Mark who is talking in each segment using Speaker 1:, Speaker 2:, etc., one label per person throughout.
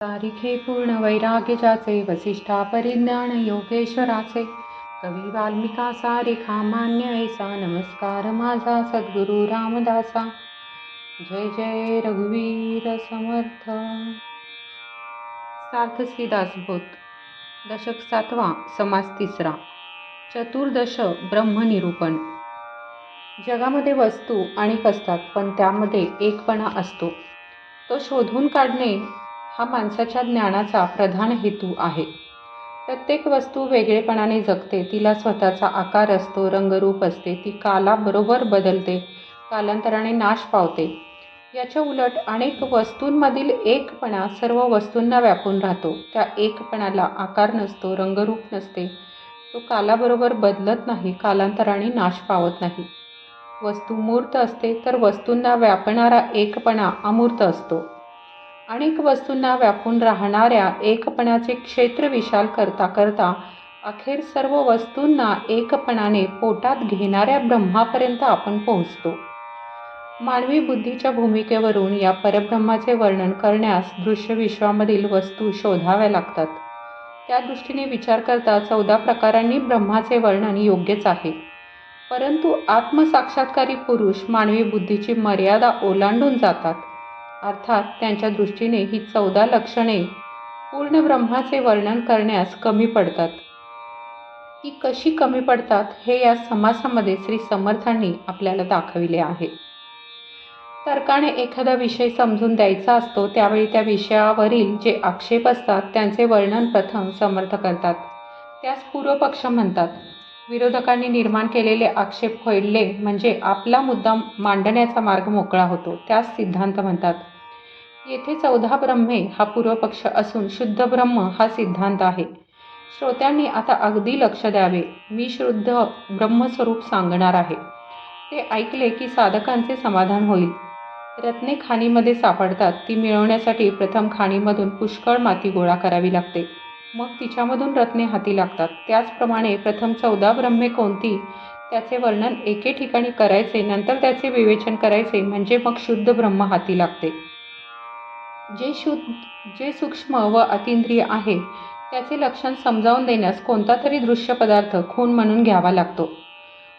Speaker 1: तारिखे पूर्ण वैराग्यजाचे वसिष्ठा परिज्ञान योगेश्वराचे। कवी वाल्मिका सारिखा मान्य ऐसा नमस्कार माझा सद्गुरु रामदासा। जय जय रघुवीर समर्थ। सार्थ श्रीदासभूत दशक सातवा समास तिसरा। चतुर्दश ब्रह्मनिरूपण। जगामध्ये वस्तू अनेक असतात पण त्यामध्ये एकपणा असतो. तो शोधून काढणे हा माणसाच्या ज्ञानाचा प्रधान हेतू आहे. प्रत्येक वस्तू वेगळेपणाने जगते तिला स्वतःचा आकार असतो रंगरूप असते ती कालाबरोबर बदलते कालांतराने नाश पावते. याच्या उलट अनेक वस्तूंमधील एकपणा सर्व वस्तूंना व्यापून राहतो. त्या एकपणाला आकार नसतो रंगरूप नसते. तो कालाबरोबर बदलत नाही कालांतराने नाश पावत नाही. वस्तू मूर्त असते तर वस्तूंना व्यापणारा एकपणा अमूर्त असतो. अनेक वस्तूंना व्यापून राहणाऱ्या एकपणाचे क्षेत्र विशाल करता करता अखेर सर्व वस्तूंना एकपणाने पोटात घेणाऱ्या ब्रह्मापर्यंत आपण पोहोचतो. मानवी बुद्धीच्या भूमिकेवरून या परब्रह्माचे वर्णन करण्यास दृश्य विश्वामधील वस्तू शोधाव्या लागतात. त्या दृष्टीने विचार करता चौदा प्रकारांनी ब्रह्माचे वर्णन योग्यच आहे. परंतु आत्मसाक्षात्कारी पुरुष मानवी बुद्धीची मर्यादा ओलांडून जातात. अर्थात त्यांच्या दृष्टीने ही चौदा लक्षणे पूर्ण ब्रह्माचे वर्णन करण्यास कमी पडतात. ती कशी कमी पडतात हे या समासामध्ये श्री समर्थांनी आपल्याला दाखविले आहे. तर्काने एखादा विषय समजून द्यायचा असतो त्यावेळी त्या विषयावरील जे आक्षेप असतात त्यांचे वर्णन प्रथम समर्थ करतात. त्यास पूर्वपक्ष म्हणतात. विरोधकांनी निर्माण केलेले आक्षेप खोडले म्हणजे आपला मुद्दा मांडण्याचा मार्ग मोकळा होतो त्यास सिद्धांत म्हणतात. येथे चौदा ब्रह्मे हा पूर्वपक्ष असून शुद्ध ब्रह्म हा सिद्धांत आहे. श्रोत्यांनी आता अगदी लक्ष द्यावे. मी शुद्ध ब्रह्मस्वरूप सांगणार आहे. ते ऐकले की साधकांचे समाधान होईल. रत्ने खाणीमध्ये सापडतात ती मिळवण्यासाठी प्रथम खाणीमधून पुष्कळ माती गोळा करावी लागते. मग तिच्यामधून रत्ने हाती लागतात. त्याचप्रमाणे प्रथम चौदा ब्रह्मे कोणती? त्याचे वर्णन एके ठिकाणी करायचे नंतर त्याचे विवेचन करायचे म्हणजे मग शुद्ध ब्रह्म हाती लागते. जे शुद्ध जे सूक्ष्म व अतिंद्रिय आहे त्याचे लक्षण समजावून देण्यास कोणता तरी दृश्य पदार्थ खून म्हणून घ्यावा लागतो.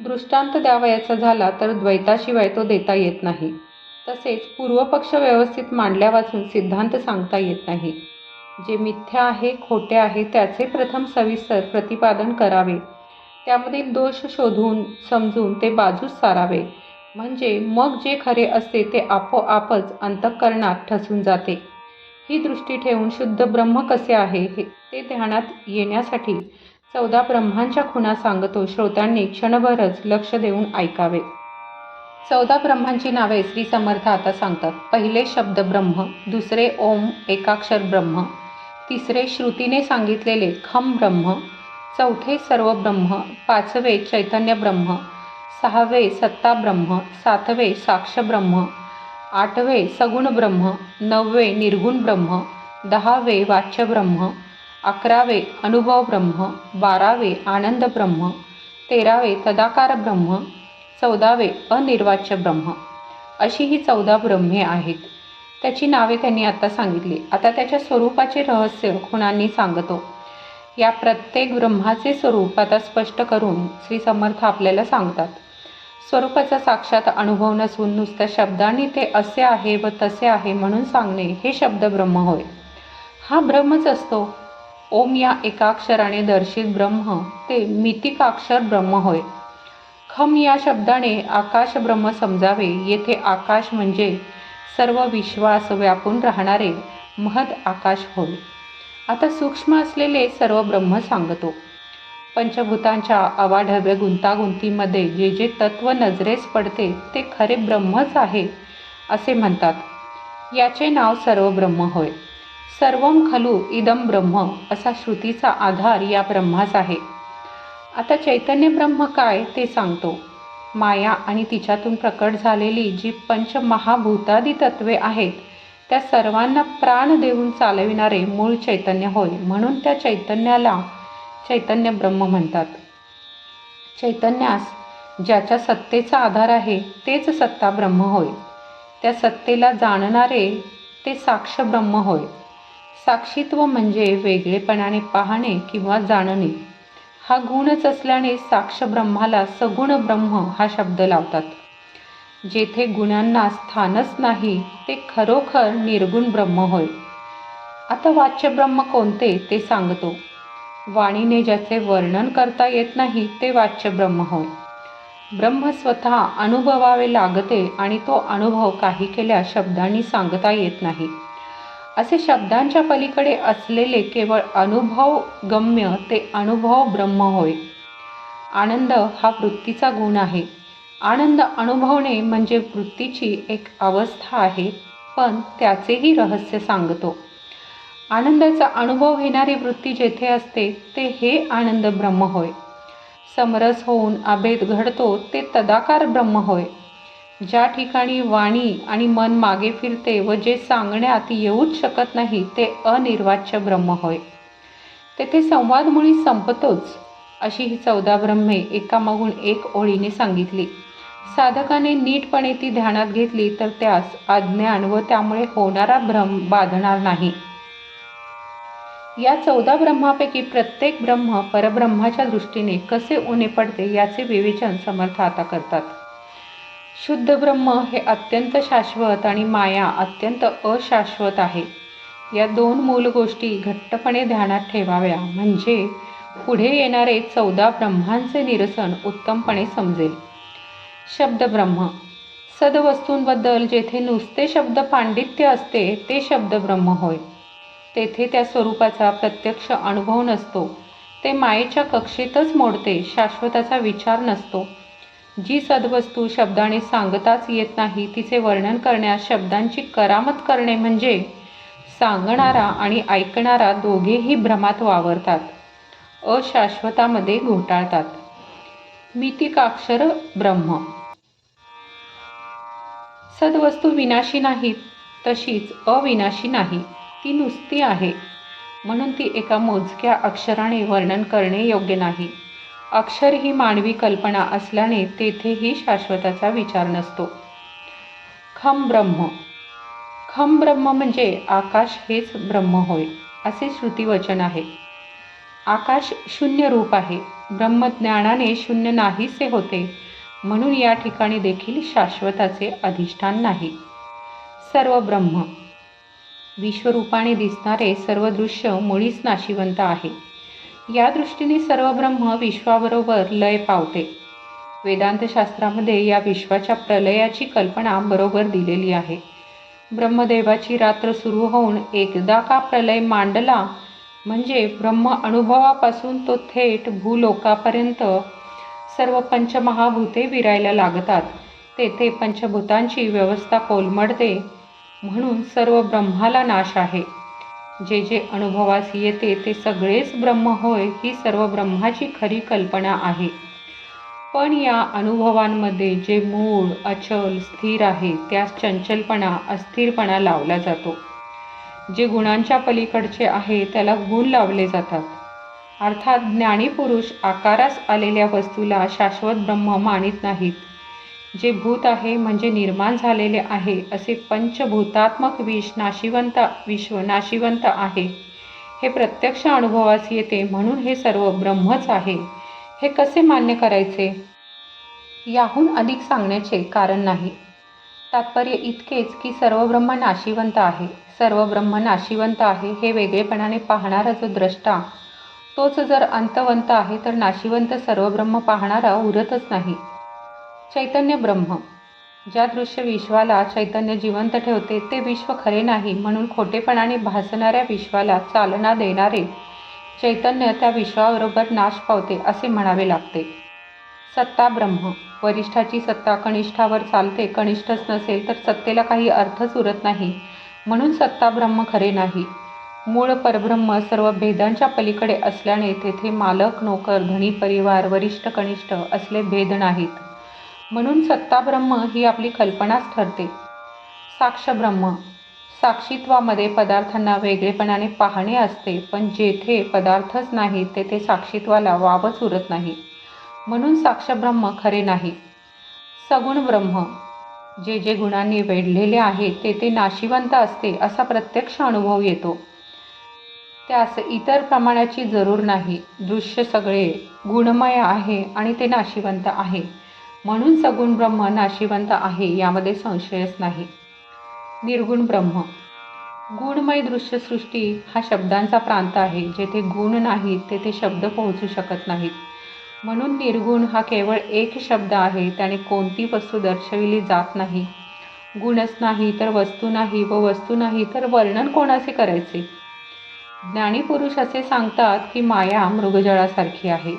Speaker 1: दृष्टांत द्यावयाचा झाला तर द्वैताशिवाय तो देता येत नाही. तसेच पूर्वपक्ष व्यवस्थित मांडल्या वाचून सिद्धांत सांगता येत नाही. जे मिथ्या आहे खोटे आहे त्याचे प्रथम सविस्तर प्रतिपादन करावे. त्यामधील दोष शोधून समजून ते बाजूस सारावे. म्हणजे मग जे खरे असते ते आपोआपच अंतःकरणात ठसून जाते. ही दृष्टी ठेवून शुद्ध ब्रह्म कसे आहे हे ते ध्यानात येण्यासाठी चौदा ब्रह्मांच्या खुणा सांगतो श्रोत्यांनी क्षणभरच लक्ष देऊन ऐकावे. चौदा ब्रह्मांची नावे श्री समर्थ आता सांगतात. पहिले शब्द ब्रह्म दुसरे ओम एकाक्षर ब्रह्म. तिसरे श्रुतीने सांगितलेले खम ब्रह्म चौथे सर्व ब्रह्म पाचवे चैतन्य ब्रह्म सहावे सत्ता ब्रह्म सातवे साक्ष ब्रह्म आठवे सगुण ब्रह्म नववे निर्गुण ब्रह्म दहावे वाच्य ब्रह्म अकरावे अनुभव ब्रह्म बारावे आनंद ब्रह्म तेरावे तदाकार ब्रह्म चौदावे अनिर्वाच्य ब्रह्म. अशी ही चौदा ब्रह्मे आहेत. त्याची नावे त्यांनी आता सांगितली. आता त्याच्या स्वरूपाचे रहस्य खुणांनी सांगतो. या प्रत्येक ब्रह्माचे स्वरूप आता स्पष्ट करून श्री समर्थ आपल्याला सांगतात. स्वरूपाचा साक्षात अनुभव नसून नुसत्या शब्दांनी ते असे आहे व तसे आहे म्हणून सांगणे हे शब्द ब्रह्म होय. हा ब्रह्मच असतो. ओम या एकाक्षराने दर्शित ब्रह्म ते मितिकाक्षर ब्रह्म होय. खम या शब्दाने आकाश ब्रह्म समजावे येथे आकाश म्हणजे सर्व विश्वास व्यापून राहणारे महद आकाश होय. आता सूक्ष्म असलेले सर्व ब्रह्म सांगतो. पंचभूतांच्या अवाढव्य गुंतागुंतीमध्ये जे जे तत्व नजरेस पडते ते खरे ब्रह्मच आहे असे म्हणतात. याचे नाव सर्व ब्रह्म होय. सर्वम खलू इदम ब्रह्म असा श्रुतीचा आधार या ब्रह्मास आहे. आता चैतन्य ब्रह्म काय ते सांगतो. माया आणि तिच्यातून प्रकट झालेली जी पंचमहाभूतादी तत्वे आहेत त्या सर्वांना प्राण देऊन चालविणारे मूळ चैतन्य होय म्हणून त्या चैतन्याला चैतन्य ब्रह्म म्हणतात. चैतन्यास ज्याच्या सत्तेचा आधार आहे तेच सत्ता ब्रह्म होय. त्या सत्तेला जाणणारे ते साक्ष ब्रह्म होय. साक्षीत्व म्हणजे वेगळेपणाने पाहणे किंवा जाणणे. हा गुणच असल्याने साक्ष ब्रह्माला सगुण ब्रह्म हा शब्द लावतात. जेथे गुणांना स्थानच नाही ते खरोखर निर्गुण ब्रह्म होय. आता वाच्य ब्रह्म कोणते ते सांगतो. वाणीने ज्याचे वर्णन करता येत नाही ते वाच्य ब्रह्म होय. ब्रह्म स्वतः अनुभवावे लागते आणि तो अनुभव काही केल्या शब्दांनी सांगता येत नाही. असे शब्दांच्या पलीकडे असलेले केवळ अनुभव गम्य ते अनुभव ब्रह्म होय. आनंद हा वृत्तीचा गुण आहे. आनंद अनुभवणे म्हणजे वृत्तीची एक अवस्था आहे पण त्याचेही रहस्य सांगतो. आनंदाचा अनुभव घेणारी वृत्ती जेथे असते ते हे आनंद ब्रह्म होय. समरस होऊन अभेद घडतो ते तदाकार ब्रह्म होय. ज्या ठिकाणी वाणी आणि मन मागे फिरते व जे सांगण्यात येऊच शकत नाही ते अनिर्वाच्य ब्रह्म होय. तेथे संवाद मुळी संपतोच अशी ही चौदा ब्रह्मे एकामागून एक ओळीने सांगितली. साधकाने नीटपणे ती ध्यानात घेतली तर त्यास अज्ञान व त्यामुळे होणारा भ्रम बाधणार नाही. या चौदा ब्रह्मापैकी प्रत्येक ब्रह्म परब्रह्माच्या दृष्टीने कसे उणे पडते याचे विवेचन समर्थ आता करतात. शुद्ध ब्रह्म हे अत्यंत शाश्वत आणि माया अत्यंत अशाश्वत आहे. या दोन मूल गोष्टी घट्टपणे ध्यानात ठेवाव्या म्हणजे पुढे येणारे चौदा ब्रह्मांचे निरसन उत्तमपणे समजेल. शब्द ब्रह्म. सदवस्तूंबद्दल जेथे नुसते शब्द पांडित्य असते ते शब्द ब्रह्म होय. तेथे त्या स्वरूपाचा प्रत्यक्ष अनुभव नसतो. ते मायेच्या कक्षेतच मोडते शाश्वताचा विचार नसतो. जी सद्वस्तू शब्दाने सांगताच येत नाही तिचे वर्णन करण्यास शब्दांची करामत करणे म्हणजे सांगणारा आणि ऐकणारा दोघेही भ्रमात वावरतात अशाश्वतामध्ये घोटाळतात. मितिकाक्षर ब्रह्म. सद्वस्तू विनाशी नाहीत तशीच अविनाशी नाही ती नुसती आहे. म्हणून ती एका मोजक्या अक्षराने वर्णन करणे योग्य नाही. अक्षर ही मानवी कल्पना असल्याने तेथेही शाश्वताचा विचार नसतो. खम ब्रह्म. खम ब्रह्म म्हणजे आकाश हेच ब्रह्म होय असे श्रुतिवचन आहे. आकाश शून्य रूप आहे ब्रह्मज्ञानाने शून्य नाहीसे होते म्हणून या ठिकाणी देखील शाश्वताचे अधिष्ठान नाही. सर्व ब्रह्म. विश्वरूपाने दिसणारे सर्व दृश्य मुळीच नाशिवंत आहे. या दृष्टीने सर्व ब्रह्म विश्वाबरोबर लय पावते. वेदांतशास्त्रामध्ये या विश्वाच्या प्रलयाची कल्पना बरोबर दिलेली आहे. ब्रह्मदेवाची रात्र सुरू होऊन एकदा का प्रलय मांडला म्हणजे ब्रह्म अनुभवापासून तो थेट भूलोकापर्यंत सर्व पंचमहाभूते विरायला लागतात. तेथे पंचभूतांची व्यवस्था कोलमडते म्हणून सर्व ब्रह्माला नाश आहे. जे जे अनुभवास येते ते सगळेच ब्रह्म होय ही सर्व ब्रह्माची खरी कल्पना आहे. पण या अनुभवांमध्ये जे मूळ अचल स्थिर आहे त्यास चंचलपणा अस्थिरपणा लावला जातो. जे गुणांच्या पलीकडचे आहे त्याला गुण लावले जातात. अर्थात ज्ञानीपुरुष आकारास आलेल्या वस्तूला शाश्वत ब्रह्म मानित नाहीत. जे भूत आहे म्हणजे निर्माण झालेले आहे असे पंचभूतात्मक विष नाशिवंत विश्व नाशिवंत आहे. हे प्रत्यक्ष अनुभवास येते म्हणून हे सर्व ब्रह्मच आहे. हे कसे मान्य करायचे? याहून अधिक सांगण्याचे कारण नाही. तात्पर्य इतकेच की सर्व ब्रह्म नाशिवंत आहे. सर्व ब्रह्म नाशिवंत आहे हे वेगळेपणाने पाहणारा जो द्रष्टा तोच जर अंतवंत आहे तर नाशिवंत सर्व ब्रह्म पाहणारा उरतच नाही. चैतन्य ब्रह्म. ज्या दृश्य विश्वाला चैतन्य जिवंत ठेवते ते विश्व खरे नाही म्हणून खोटेपणाने भासणाऱ्या विश्वाला चालना देणारे चैतन्य त्या विश्वाबरोबर नाश पावते असे म्हणावे लागते. सत्ता ब्रह्म. वरिष्ठाची सत्ता कनिष्ठावर चालते. कनिष्ठच नसेल तर सत्तेला काही अर्थच उरत नाही. म्हणून सत्ता ब्रह्म खरे नाही. मूळ परब्रह्म सर्व भेदांच्या पलीकडे असल्याने तेथे मालक नोकर धनी परिवार वरिष्ठ कनिष्ठ असले भेद नाहीत. म्हणून सत्ता ब्रह्म ही आपली कल्पनाच ठरते. साक्ष ब्रह्म साक्षित्वामध्ये पदार्थांना वेगळेपणाने पाहणे असते पण जेथे पदार्थच नाही तेथे साक्षीत्वाला वावच उरत नाही. म्हणून साक्ष ब्रह्म खरे नाही. सगुण ब्रह्म. जे जे गुणांनी वेढलेले आहे ते ते नाशिवंत असते असा प्रत्यक्ष अनुभव येतो. त्यास इतर प्रमाणाची जरूर नाही. दृश्य सगळे गुणमय आहे आणि ते नाशिवंत आहे. म्हणून सगुण ब्रह्म नाशिवंत आहे यामध्ये संशयच नाही. निर्गुण ब्रह्म. गुणमय दृश्यसृष्टी हा शब्दांचा प्रांत आहे जेथे गुण नाहीत तेथे शब्द पोहोचू शकत नाहीत. म्हणून निर्गुण हा केवळ एक शब्द आहे त्याने कोणती वस्तू दर्शविली जात नाही. गुणच नाही तर वस्तू नाही व वस्तू नाही तर वर्णन कोणाचे करायचे? ज्ञानीपुरुष असे सांगतात की माया मृगजळासारखी आहे.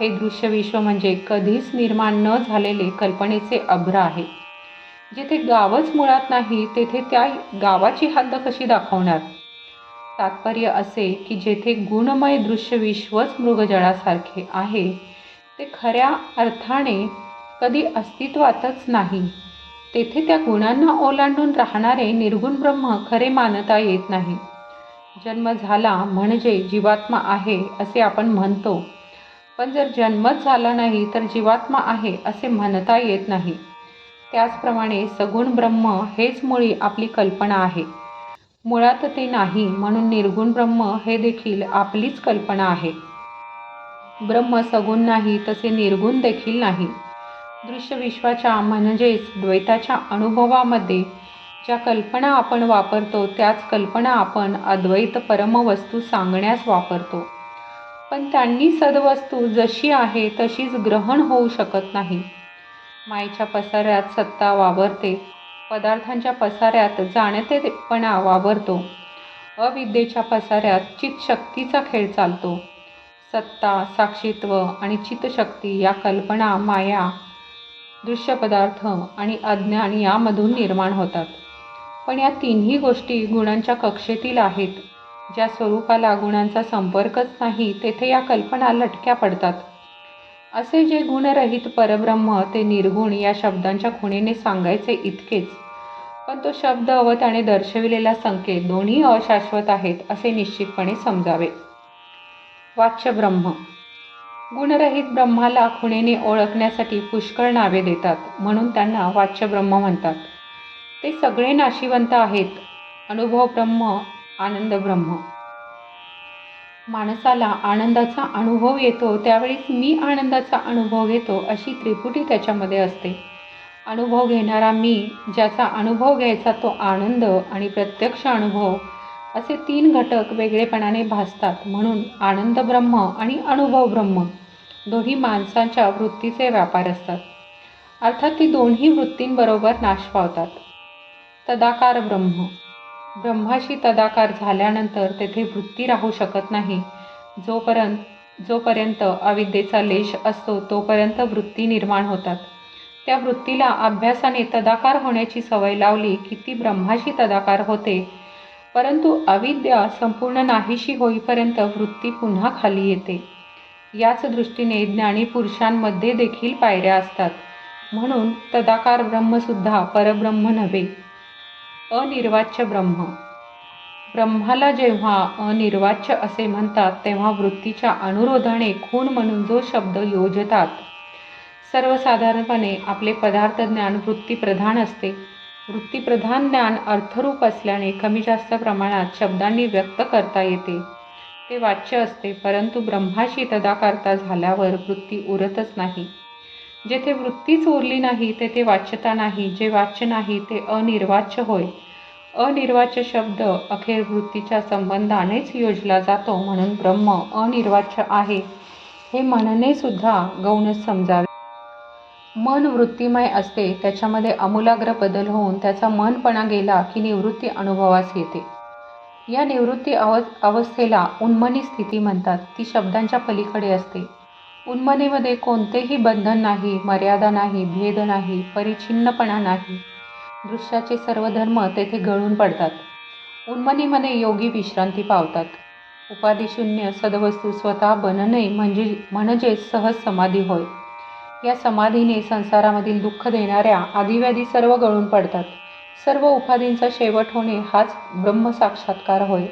Speaker 1: हे दृश्य विश्व म्हणजे कधीच निर्माण न झालेले कल्पनेचे अभ्र आहे. जिथे गावच मुळात नाही तेथे त्या गावाची हद्द कशी दाखवणार? तात्पर्य असे की जेथे गुणमय दृश्य विश्वच मृगजळासारखे आहे ते खऱ्या अर्थाने कधी अस्तित्वातच नाही. तेथे त्या गुणांना ओलांडून राहणारे निर्गुण ब्रह्म खरे मानता येत नाही. जन्म झाला म्हणजे जीवात्मा आहे असे आपण म्हणतो. पण जर जन्मच झाला नाही तर जीवात्मा आहे असे म्हणता येत नाही. त्याचप्रमाणे सगुण ब्रह्म हेच मुळी आपली कल्पना आहे. मुळात ते नाही म्हणून निर्गुण ब्रह्म हे देखील आपलीच कल्पना आहे. ब्रह्म सगुण नाही तसे निर्गुण देखील नाही. दृश्य विश्वाच्या म्हणजेच द्वैताच्या अनुभवामध्ये ज्या कल्पना आपण वापरतो त्याच कल्पना आपण अद्वैत परमवस्तू सांगण्यास वापरतो. पण त्यांनी सद्वस्तू जशी आहे तशीच ग्रहण होऊ शकत नाही. मायेच्या पसाऱ्यात सत्ता वावरते. पदार्थांच्या पसाऱ्यात जाणतेपणा वावरतो. अविद्येच्या पसाऱ्यात चितशक्तीचा खेळ चालतो. सत्ता साक्षीत्व आणि चितशक्ती या कल्पना माया दृश्य पदार्थ आणि अज्ञान यामधून निर्माण होतात. पण या तिन्ही गोष्टी गुणांच्या कक्षेतील आहेत. ज्या स्वरूपाला गुणांचा संपर्कच नाही तेथे या कल्पना लटक्या पडतात. असे जे गुणरहित परब्रह्म ते निर्गुण या शब्दांच्या खुणेने सांगायचे इतकेच. पण तो शब्द व त्याने दर्शविलेला संकेत दोन्ही अशाश्वत आहेत असे निश्चितपणे समजावे. वाच्य ब्रह्म. गुणरहित ब्रह्माला खुणेने ओळखण्यासाठी पुष्कळ नावे देतात म्हणून त्यांना वाच्य ब्रह्म म्हणतात. ते सगळे नाशिवंत आहेत. अनुभव ब्रह्म आनंद ब्रह्म. माणसाला आनंदाचा अनुभव येतो त्यावेळीच मी आनंदाचा अनुभव घेतो अशी त्रिपुटी त्याच्यामध्ये असते. अनुभव घेणारा मी ज्याचा अनुभव घ्यायचा तो आनंद आणि प्रत्यक्ष अनुभव असे तीन घटक वेगळेपणाने भासतात. म्हणून आनंद ब्रह्म आणि अनुभव ब्रह्म दोन्ही माणसांच्या वृत्तीचे व्यापार असतात. अर्थात ती दोन्ही वृत्तींबरोबर नाश पावतात. तदाकार ब्रह्म. ब्रह्माशी तदाकार झाल्यानंतर तेथे वृत्ती राहू शकत नाही. जोपर्यंत जोपर्यंत अविद्येचा लेश असतो तोपर्यंत वृत्ती निर्माण होतात. त्या वृत्तीला अभ्यासाने तदाकार होण्याची सवय लावली की ती ब्रह्माशी तदाकार होते. परंतु अविद्या संपूर्ण नाहीशी होईपर्यंत वृत्ती पुन्हा खाली येते. याच दृष्टीने ज्ञानी पुरुषांमध्ये देखील पायऱ्या असतात. म्हणून तदाकार ब्रह्मसुद्धा परब्रह्म नव्हे. अनिर्वाच्य ब्रह्म. ब्रह्माला जेव्हा अनिर्वाच्य असे म्हणतात तेव्हा वृत्तीच्या अनुरोधाने खून म्हणून जो शब्द योजतात सर्वसाधारणपणे आपले पदार्थ ज्ञान वृत्तीप्रधान असते. वृत्तीप्रधान ज्ञान अर्थरूप असल्याने कमी जास्त प्रमाणात शब्दांनी व्यक्त करता येते. ते वाच्य असते परंतु ब्रह्माशी तदाकारता झाल्यावर वृत्ती उरतच नाही. जेथे वृत्तीच उरली नाही तेथे वाच्यता नाही जे वाच्य नाही ते अनिर्वाच्य होय. अनिर्वाच्य शब्द अखेर वृत्तीच्या संबंधानेच योजला जातो म्हणून ब्रह्म अनिर्वाच्य आहे. हे म्हणणे सुद्धा गौणच समजावे. मन वृत्तिमय असते त्याच्यामध्ये आमूलाग्र बदल होऊन त्याचा मनपणा गेला की निवृत्ती अनुभवास येते. या निवृत्ती अव अवस्थेला उन्मनी स्थिती म्हणतात ती शब्दांच्या पलीकडे असते. उन्मनीमध्ये कोणतेही बंधन नाही मर्यादा नाही भेद नाही परिच्छिन्नपणा नाही. दृश्याचे सर्व धर्म तेथे गळून पडतात. उन्मनीमध्ये योगी विश्रांती पावतात. उपाधिशून्य सदवस्तू स्वतः बनणे म्हणजे म्हणजे सहज समाधी होय. या समाधीने संसारामधील दुःख देणाऱ्या आदिव्याधी सर्व गळून पडतात. सर्व उपाधींचा शेवट होणे हाच ब्रह्मसाक्षात्कार होय.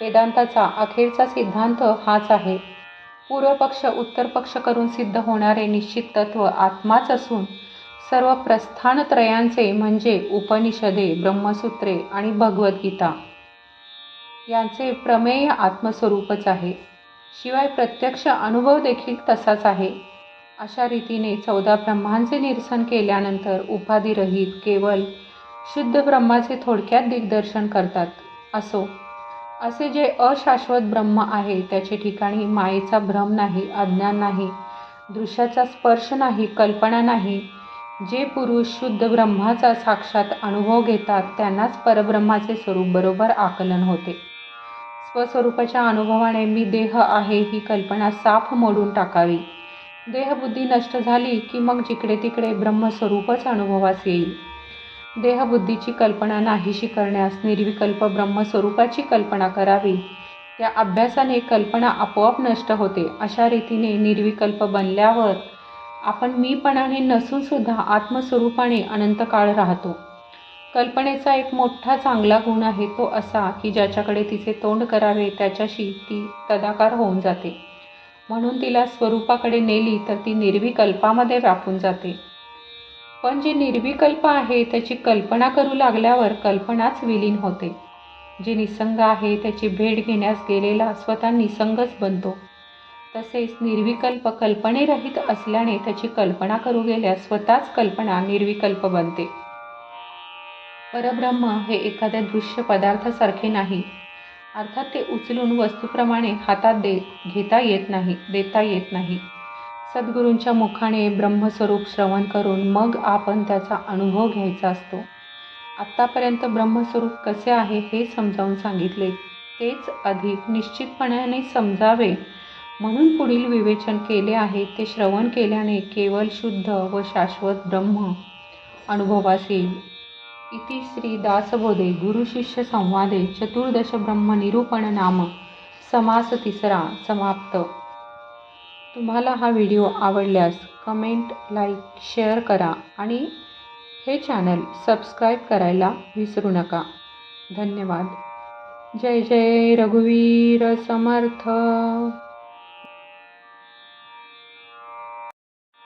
Speaker 1: वेदांताचा अखेरचा सिद्धांत हाच आहे. पूर्वपक्ष उत्तरपक्ष करून सिद्ध होणारे निश्चित तत्व आत्माच असून सर्व प्रस्थानत्रयांचे म्हणजे उपनिषदे ब्रह्मसूत्रे आणि भगवद्गीता. यांचे प्रमेय आत्मस्वरूपच आहे. शिवाय प्रत्यक्ष अनुभव देखील तसाच आहे. अशा रीतीने चौदा ब्रह्मांचे निरसन केल्यानंतर उपाधिरहित केवळ शुद्ध ब्रह्माचे थोडक्यात दिग्दर्शन करतात असो. असे जे अशाश्वत ब्रह्म आहे त्याचे ठिकाणी मायेचा भ्रम नाही अज्ञान नाही दृश्याचा स्पर्श नाही कल्पना नाही. जे पुरुष शुद्ध ब्रह्माचा साक्षात अनुभव घेतात त्यांनाच परब्रह्माचे स्वरूप बरोबर आकलन होते. स्वस्वरूपाच्या अनुभवाने मी देह आहे ही कल्पना साफ मोडून टाकावी. देहबुद्धी नष्ट झाली की मग जिकडे तिकडे ब्रह्मस्वरूपच अनुभवास येईल. देहबुद्धीची कल्पना नाहीशी करण्यास निर्विकल्प ब्रह्मस्वरूपाची कल्पना करावी. त्या अभ्यासाने कल्पना आपोआप नष्ट होते. अशा रीतीने निर्विकल्प बनल्यावर आपण मीपणाने नसूनसुद्धा आत्मस्वरूपाने अनंत काळ राहतो. कल्पनेचा एक मोठा चांगला गुण आहे तो असा की ज्याच्याकडे तिचे तोंड करावे त्याच्याशी ती तदाकार होऊन जाते. म्हणून तिला स्वरूपाकडे नेली तर ती निर्विकल्पामध्ये व्यापून जाते. पण जे निर्विकल्प आहे त्याची कल्पना करू लागल्यावर कल्पनाच विलीन होते. जे निसंग आहे त्याची भेट घेण्यास गेलेला स्वतः निसंगच बनतो. तसेच निर्विकल्प कल्पनेरहित असल्याने त्याची कल्पना करू गेल्यास स्वतःच कल्पना निर्विकल्प बनते. परब्रह्म हे एखाद्या दृश्य पदार्थासारखे नाही. अर्थात ते उचलून वस्तूप्रमाणे हातात दे घेता येत नाही देता येत नाही. सद्गुरूंच्या मुखाने ब्रह्मस्वरूप श्रवण करून मग आपण त्याचा अनुभव घ्यायचा असतो. आत्तापर्यंत ब्रह्मस्वरूप कसे आहे हे समजावून सांगितले. तेच अधिक निश्चितपणाने समजावे. म्हणून पुढील विवेचन केले आहे ते श्रवण केल्याने केवळ शुद्ध व शाश्वत ब्रह्म अनुभवास येईल इति श्री दासबोधे गुरुशिष्य संवादे चतुर्दश ब्रह्म निरूपण नाम समास तिसरा समाप्त. तुम्हाला हा व्हिडिओ आवडल्यास कमेंट लाईक शेअर करा आणि हे चॅनल सबस्क्राईब करायला विसरू नका. धन्यवाद. जय जय रघुवीर समर्थ.